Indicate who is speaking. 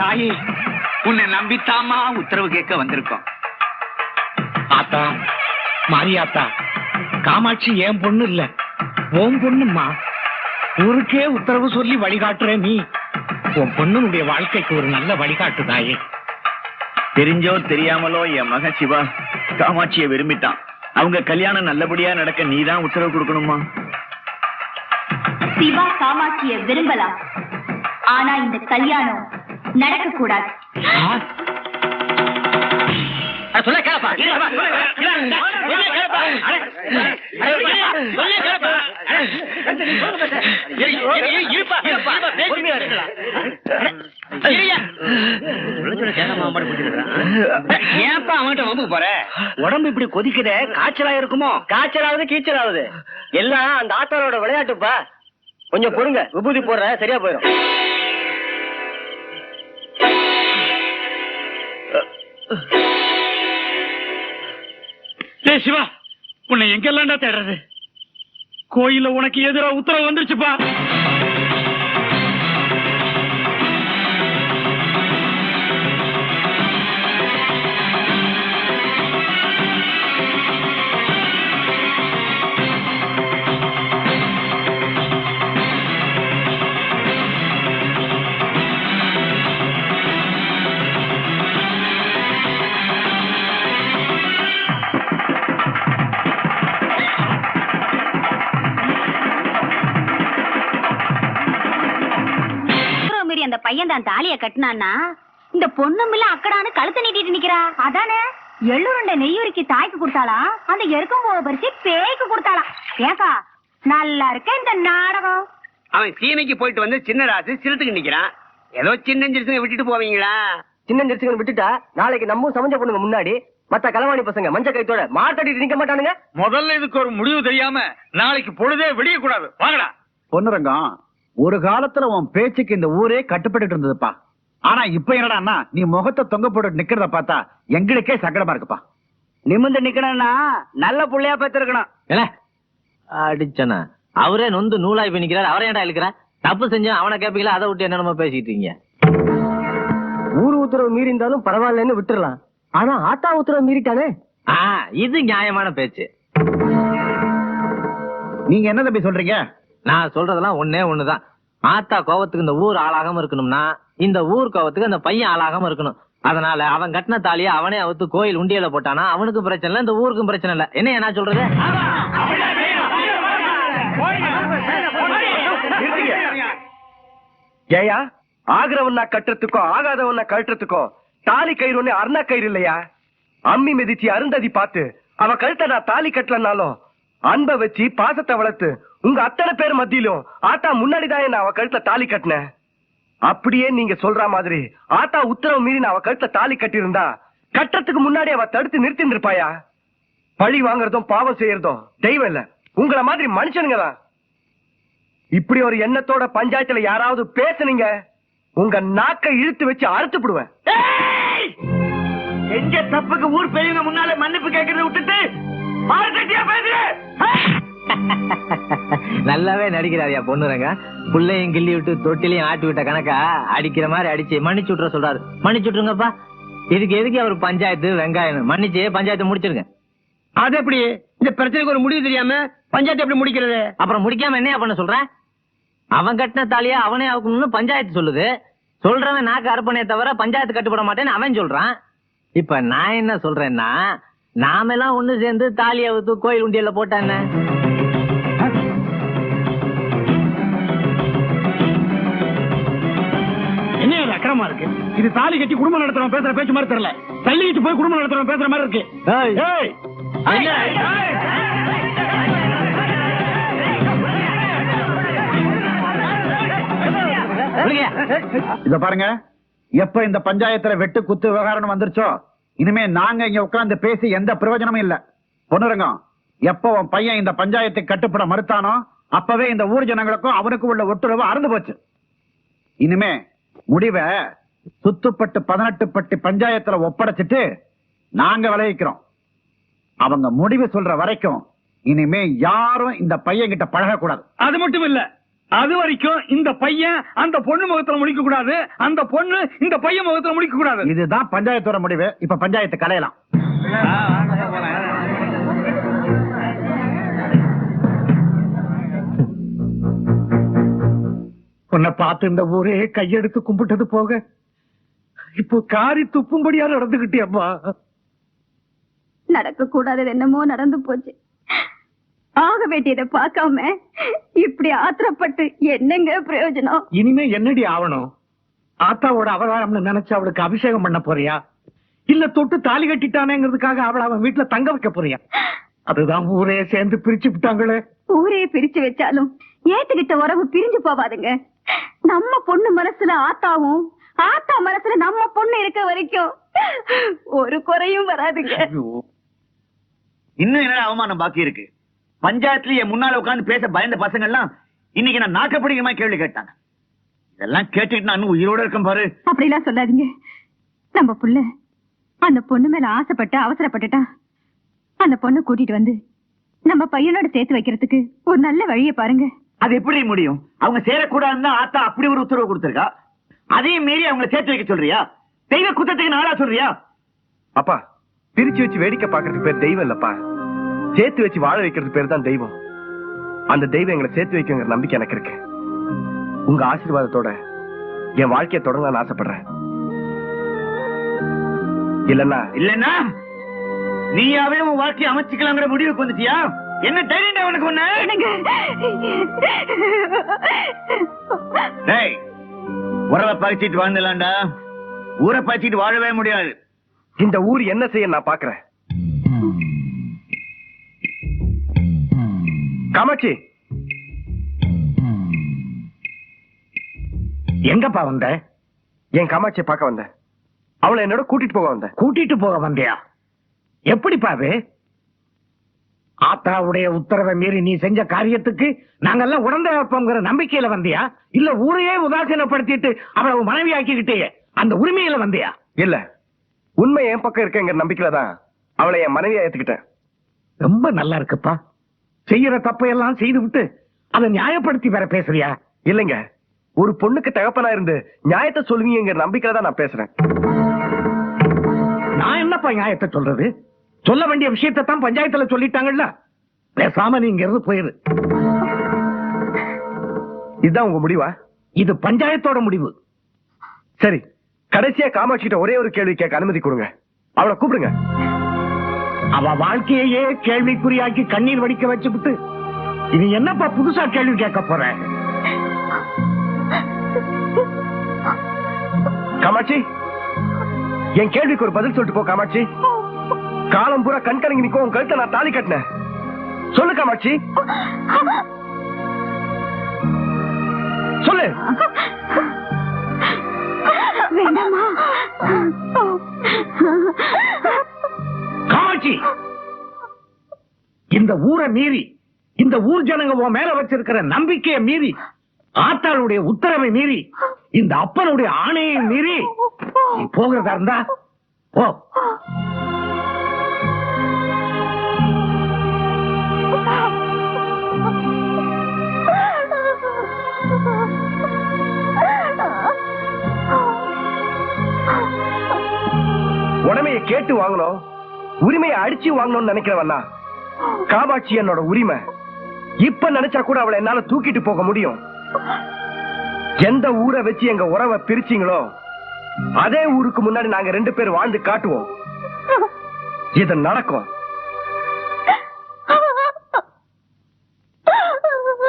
Speaker 1: காமாட்சி உன்னை நம்பித்தாமா உத்தரவு கேட்க வந்திருக்கோம்.
Speaker 2: ஆத்தா மாரியாத்தா காமாட்சி என் பொண்ணு இல்ல. உன் பொண்ணும்மா. ஊருக்கே உத்தரவு சொல்லி வழிகாட்டுற நீ. உன் பொண்ணுடைய வாழ்க்கைக்கு ஒரு நல்ல வழிகாட்டு தாயே.
Speaker 3: தெரிஞ்சோ தெரியாமலோ என் மகன் சிவா காமாட்சியை விரும்பிட்டான். அவங்க கல்யாணம் நல்லபடியா நடக்க நீதான் உத்தரவு கொடுக்கணுமா?
Speaker 4: சிவா காமாட்சிய விரும்பலாம். ஆனா இந்த கல்யாணம் நடக்க கூடாது
Speaker 2: சொல்ல கேப்பா
Speaker 1: ஏன்பா அவன்கிட்ட வம்பு போற
Speaker 2: உடம்பு இப்படி கொதிக்குதே காய்ச்சலா இருக்குமோ
Speaker 5: காய்ச்சலாவது கீச்சலாவது எல்லாம் அந்த ஆத்தாரோட விளையாட்டுப்பா கொஞ்சம் பொறுங்க விபூதி போடுற சரியா போயிடும்
Speaker 2: ஏய் சிவா உன்னை எங்கெல்லாம்டா தேடுறது? கோயில்ல உனக்கு எதிரா உத்தரவு வந்துருச்சுப்பா.
Speaker 4: பையன் தான் தாலிய கட்டினான்னா இந்த பொண்ணும் இல்ல அக்கடான்னு கழுத்தை நீட்டிட்டு நிக்கிறா. அதானே? எள்ளுருண்டை நெய்யுரிக்கு தாய்க்கு கொடுத்தாளா? அந்த எருக்கும் போக பறிச்சு பேய்க்கு கொடுத்தாளா? ஏக்கா நல்லா இருக்க இந்த நாடகம்.
Speaker 1: அவன் சீமைக்கு போயிட்டு வந்து சின்ன ராசு சிறுத்துக்கு நிக்கிறான். ஏதோ சின்ன சிறுசுங்க விட்டுட்டு போவீங்களா?
Speaker 5: சின்ன ஜெர்சிகள் விட்டுட்டா நாளைக்கு நம்ம சமைஞ்ச பொண்ணுங்க முன்னாடி மத்த களவாணி பசங்க மஞ்ச கைத்தோட மாட்டாடிட்டு நிக்க மாட்டானுங்க.
Speaker 2: முதல்ல இதுக்கு ஒரு முடிவு தெரியாம நாளைக்கு பொழுதே விடிய கூடாது வாங்கடா
Speaker 6: பொன்னுரங்கம் ஒரு காலத்துல உன் பேச்சுக்கு இந்த ஊரே கட்டுப்பட்டு இருந்ததுப்பா. ஆனா இப்ப என்னடான்னா நீ முகத்தை தொங்க போட்டு நிக்கிறத பார்த்தா எங்களுக்கே சங்கடமா இருக்குப்பா.
Speaker 5: நிமிந்து நிக்கணும்னா நல்ல புள்ளையா பெற்றிருக்கணும்.
Speaker 7: அடிச்சனா. அவரே நொந்து நூலாய் போய் நிக்கிறார் அவரே ஏன்டா இழுக்கிற? தப்பு செஞ்சா அவனை கேப்பீங்களா அதை விட்டு என்னென்னமோ பேசிட்டு இருக்கீங்க?
Speaker 5: ஊரு உத்தரவு மீறி இருந்தாலும் பரவாயில்லன்னு விட்டுறலாம். ஆனா ஆத்தா உத்தரவு மீறிட்டானே?
Speaker 7: இது நியாயமான பேச்சு.
Speaker 6: நீங்க என்ன தம்பி சொல்றீங்க?
Speaker 7: நான் சொல்றதெல்லாம் ஒண்ணே ஒண்ணுதான். ஆத்தா கோவத்துக்கு இந்த ஊர் ஆளாகாம இருக்கணும்னா இந்த ஊர் கோவத்துக்கு அந்த பையன் ஆளாகாம இருக்கணும். அதனால அவன் கட்டின தாலிய அவனே அவுத்து கோயில் உண்டியல போட்டானா அவனுக்கும் பிரச்சனை இல்ல இந்த ஊருக்கும் பிரச்சனை இல்ல. என்ன என்ன சொல்றது?
Speaker 5: ஏயா ஆகிறவன்னா கட்டுறதுக்கும் ஆகாதவன்னா கழட்டுறதுக்கும் தாலி கயிறு ஒண்ணு அருணா கயிறு இல்லையா? அம்மி மிதிச்சு அருந்ததி பார்த்து அவ கழுத்த நான் தாலி கட்டலனாலும் அன்ப வச்சு பாசத்தை வளர்த்து உங்க அத்தனை பேர் மத்தியிலும் ஆத்தா முன்னாடிதான் நான் அவ கழுத்துல தாலி கட்டினேன் அப்படியே நீங்க சொல்ற மாதிரி ஆத்தா உத்தரவு மீறி நான் அவ கழுத்துல தாலி கட்டியிருந்தா கட்டுறதுக்கு முன்னாடி அவ தடுத்து நிறுத்தி இருப்பாயா பழி வாங்குறதும் பாவம் செய்யறதும் தெய்வம் இல்ல. உங்கள மாதிரி மனுஷனுங்க தான். இப்படி ஒரு எண்ணத்தோட பஞ்சாயத்துல யாராவது பேசுனீங்க உங்க நாக்கை இழுத்து வச்சு அறுத்துப்படுவேன்.
Speaker 3: எங்க தப்புக்கு ஊர் பெரியவங்க முன்னால மன்னிப்பு கேட்கறத விட்டுட்டு
Speaker 7: நல்லாவே நடிக்கிறாரியா பொண்ணுறங்க புள்ளையும் கிள்ளி விட்டு தொட்டிலையும் ஆட்டி விட்ட கணக்கா அடிக்கிற மாதிரி அடிச்சு மன்னிச்சு விட்டுற சொல்றாரு. மன்னிச்சு விட்டுருங்கப்பா. இதுக்கு எதுக்கு அவர் பஞ்சாயத்து வெங்காயம் மன்னிச்சு பஞ்சாயத்து முடிச்சிருங்க.
Speaker 5: அது எப்படி? இந்த பிரச்சனைக்கு ஒரு முடிவு தெரியாம பஞ்சாயத்து எப்படி முடிக்கிறது?
Speaker 7: அப்புறம் முடிக்காம என்னையா பண்ண சொல்ற? அவன் கட்டின தாலியா அவனே அவுக்கணும்னு பஞ்சாயத்து சொல்லுது. சொல்றவன் நாக்கு அர்ப்பணையை தவிர பஞ்சாயத்து கட்டுப்பட மாட்டேன்னு அவன் சொல்றான். இப்ப நான் என்ன சொல்றேன்னா நாமெல்லாம் ஒண்ணு சேர்ந்து தாலி அவுத்து கோயில் உண்டியல்ல போட்டா என்ன?
Speaker 2: இது அக்கிரமா இருக்கு? இது தாலி கட்டி குடும்பம் நடத்துறவன் பேசுற பேச்சு மாதிரி தெரியல. தள்ளிட்டு போய் குடும்பம் நடத்துறவன் பேசுற மாதிரி இருக்கு. ஏய், என்ன?
Speaker 7: சொல்லுங்க.
Speaker 6: இத பாருங்க. எப்ப இந்த பஞ்சாயத்துல வெட்டு குத்து விவகாரம் வந்துருச்சோ? இனிமே நாங்க இங்க உட்கார்ந்து பேசி எந்த பிரயோஜனமும் இல்ல. பொன்னுரங்கம் எப்போ உன் பையன் இந்த பஞ்சாயத்துக்கு கட்டுப்பட மறுத்தானோ அப்பவே இந்த ஊர் ஜனங்களுக்கும் அவனுக்கும் உள்ள ஒட்டுறவு அறந்து போச்சு. இனிமே முடிவை சுத்துப்பட்டு பதினெட்டு பட்டி பஞ்சாயத்துல ஒப்படைச்சிட்டு நாங்க விளைவிக்கிறோம். அவங்க முடிவு சொல்ற வரைக்கும் இனிமே யாரும் இந்த பையன் கிட்ட பழகக்கூடாது.
Speaker 2: அது மட்டும் இல்லை அது வரைக்கும் இந்த பையன் அந்த பொண்ணு முகத்துல முடிக்க கூடாது. அந்த பொண்ணு இந்த பையன் முகத்துல முடிக்க கூடாது.
Speaker 6: இதுதான் பஞ்சாயத்தோட முடிவு. இப்ப பஞ்சாயத்து கலையலாம்.
Speaker 2: உன்னை பார்த்து இந்த ஊரே கையெடுத்து கும்பிட்டது போக இப்போ காரி துப்பும்படியா நடந்துகிட்டியம்மா?
Speaker 4: நடக்க கூடாதது என்னமோ நடந்து போச்சு. ஆக வேண்டியதை பார்க்காம இப்படி ஆத்திரப்பட்டு என்னங்க பிரயோஜனம்?
Speaker 2: இனிமே என்னடி ஆவணும்? ஆத்தாவோட அவதாரம்னு நினைச்சு அவளுக்கு அபிஷேகம் பண்ண போறியா? இல்ல தொட்டு தாலி கட்டிட்டானேங்கிறதுக்காக அவளை அவன் வீட்டுல தங்க வைக்க போறியா? அதுதான் ஊரே சேர்ந்து பிரிச்சு விட்டாங்களே.
Speaker 4: ஊரே பிரிச்சு வச்சாலும் ஏத்துக்கிட்ட உறவு பிரிஞ்சு போவாதுங்க. நம்ம பொண்ணு மனசுல ஆத்தாவும் ஆத்தா மனசுல நம்ம பொண்ணு இருக்க வரைக்கும் ஒரு குறையும் வராதுங்க.
Speaker 3: இன்னும் என்னடா அவமானம் பாக்கி இருக்கு? பஞ்சாயத்துல என் முன்னால உட்கார்ந்து பேச பயந்த பசங்க எல்லாம் இன்னைக்கு நான் நாக்க பிடிக்குமா கேள்வி கேட்டாங்க. இதெல்லாம் கேட்டுட்டு நான் இன்னும் உயிரோட இருக்கேன் பாரு.
Speaker 4: அப்படிலாம் சொல்லாதீங்க. நம்ம புள்ள அந்த பொண்ணு மேல ஆசைப்பட்டு அவசரப்பட்டுட்டா அந்த பொண்ணை கூட்டிட்டு வந்து நம்ம பையனோட சேர்த்து வைக்கிறதுக்கு ஒரு நல்ல வழியை பாருங்க.
Speaker 3: அது எப்படி முடியும்? அவங்க சேரக்கூடாதுன்னு ஆத்தா அப்படி ஒரு உத்தரவு கொடுத்திருக்கா? அதையும் மீறி அவங்கள சேர்த்து வைக்க சொல்றியா? தெய்வ குத்தத்துக்கு நாளா சொல்றியா?
Speaker 5: அப்பா பிரிச்சு வச்சு வேடிக்கை பார்க்கறதுக்கு பேர் தெய்வம் இல்லப்பா. சேர்த்து வச்சு வாழ வைக்கிறது பேர் தான் தெய்வம். அந்த தெய்வம் எங்களை சேர்த்து வைக்குங்கிற நம்பிக்கை எனக்கு இருக்கு. உங்க ஆசீர்வாதத்தோட என் வாழ்க்கையை தொடங்கலாம்னு ஆசைப்படுறேன். இல்லன்னா?
Speaker 3: இல்லன்னா நீயாவே உன் வாழ்க்கையை அமைச்சுக்கலாங்கிற முடிவுக்கு வந்துட்டியா? என்ன தைரியம் உனக்கு ஒண்ணு? டேய் உறவை பறிச்சிட்டு வாழ்ந்துலாம்டா ஊரை பறிச்சிட்டு வாழவே முடியாது.
Speaker 5: இந்த ஊர் என்ன செய்ய நான் பாக்குறேன்? காமாட்சி.
Speaker 2: எங்கப்பா வந்த?
Speaker 5: என் காமாட்சியை பார்க்க வந்தேன். அவளை என்னோட கூட்டிட்டு போக வந்தேன்.
Speaker 2: கூட்டிட்டு போக வந்தியா? எப்படிப்பா அது? ஆத்தாவுடைய உத்தரவை மீறி நீ செஞ்ச காரியத்துக்கு நாங்கெல்லாம் உடந்தை வைப்போங்கிற நம்பிக்கையில வந்தியா? இல்ல ஊரையே உதாசீனப்படுத்திட்டு அவளை மனைவி ஆக்கிக்கிட்டே அந்த உரிமையில வந்தியா?
Speaker 5: இல்ல. உண்மை என் பக்கம் இருக்கேங்கிற நம்பிக்கையில தான் அவளை என் மனைவியா ஏத்துக்கிட்டேன்.
Speaker 2: ரொம்ப நல்லா இருக்குப்பா. செய்யற தப்பையெல்லாம் செய்து விட்டு அதை நியாயப்படுத்தி வேற பேசுறியா?
Speaker 5: இல்லைங்க. ஒரு பொண்ணுக்கு தகப்பனா இருந்து நியாயத்தை சொல்லுவீங்கிற நம்பிக்கையில தான் நான் பேசுறேன்.
Speaker 2: நான் என்னப்பா நியாயத்தை சொல்றது? சொல்ல வேண்டிய விஷயத்தை தான் பஞ்சாயத்துல சொல்லிட்டாங்கல்ல? பேசாம நீ இங்க இருந்து போயிரு.
Speaker 5: இதுதான் உங்க முடிவா?
Speaker 2: இது பஞ்சாயத்தோட முடிவு.
Speaker 5: சரி கடைசியா காமாட்சி கிட்ட ஒரே ஒரு கேள்வி கேட்க அனுமதி கொடுங்க. அவளை கூப்பிடுங்க.
Speaker 2: அவ வாழ்க்கையே கேள்விக்குறியாக்கி கண்ணீர் வடிக்க வச்சுக்கிட்டு இது என்னப்பா புதுசா கேள்வி கேட்க போற?
Speaker 5: காமாட்சி என் கேள்விக்கு ஒரு பதில் சொல்லிட்டு போ காமாட்சி. காலம் பூரா கண் கலங்கி நிக்கும் உன் கழுத்தை நான் தாலி கட்டினேன். சொல்லு காமாட்சி. சொல்லு.
Speaker 4: வேண்டாமா
Speaker 2: இந்த ஊரை மீறி இந்த ஊர் ஜனங்க உன் மேல வச்சிருக்கிற நம்பிக்கையை மீறி ஆத்தாளுடைய உத்தரவை மீறி இந்த அப்பனுடைய ஆணையை மீறி நீ போகிறதா இருந்தா போ.
Speaker 5: உடமையை கேட்டு வாங்கணும் உரிமையை அடிச்சு வாங்கணும்னு நினைக்கிறவன்னா காமாட்சி என்னோட உரிமை. இப்ப நினைச்சா கூட அவளை என்னால தூக்கிட்டு போக முடியும். எந்த ஊரை வச்சு எங்க உறவை பிரிச்சீங்களோ அதே ஊருக்கு முன்னாடி நாங்க ரெண்டு பேர் வாழ்ந்து காட்டுவோம். இது நடக்கும்.